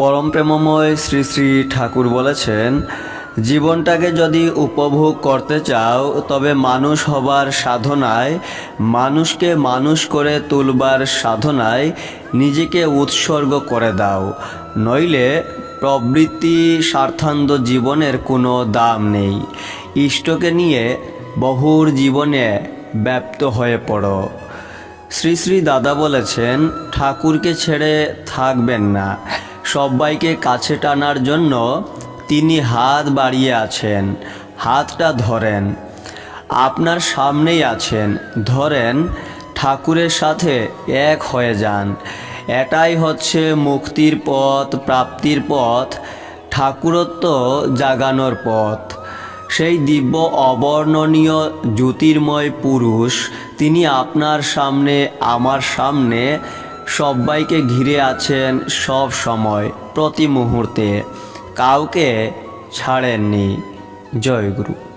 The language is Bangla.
পরম প্রেমময় শ্রী শ্রী ঠাকুর বলেছেন, জীবনটাকে যদি উপভোগ করতে চাও, তবে মানুষ হবার সাধনায়, মানুষকে মানুষ করে তুলবার সাধনায় নিজেকে উৎসর্গ করে দাও। নইলে প্রবৃত্তি স্বার্থান্দ জীবনের কোনো দাম নেই। ইষ্টকে নিয়ে বহুর জীবনে ব্যপ্ত হয়ে পড়ো। শ্রী শ্রী দাদা বলেছেন, ঠাকুরকে ছেড়ে থাকবেন না। সবাইকে কাছে টানার জন্য তিনি হাত বাড়িয়ে আছেন, হাতটা ধরেন। আপনার সামনেই আছেন, ধরেন, ঠাকুরের সাথে এক হয়ে যান। এটাই হচ্ছে মুক্তির পথ, প্রাপ্তির পথ, ঠাকুরত্ব জাগানোর পথ। সেই দিব্য অবর্ণনীয় জ্যোতির্ময় পুরুষ, তিনি আপনার সামনে, আমার সামনে সবাইকে ঘিরে আছেন সব সময় প্রতি মুহূর্তে। কাউকে ছাড়েননি। জয় গুরু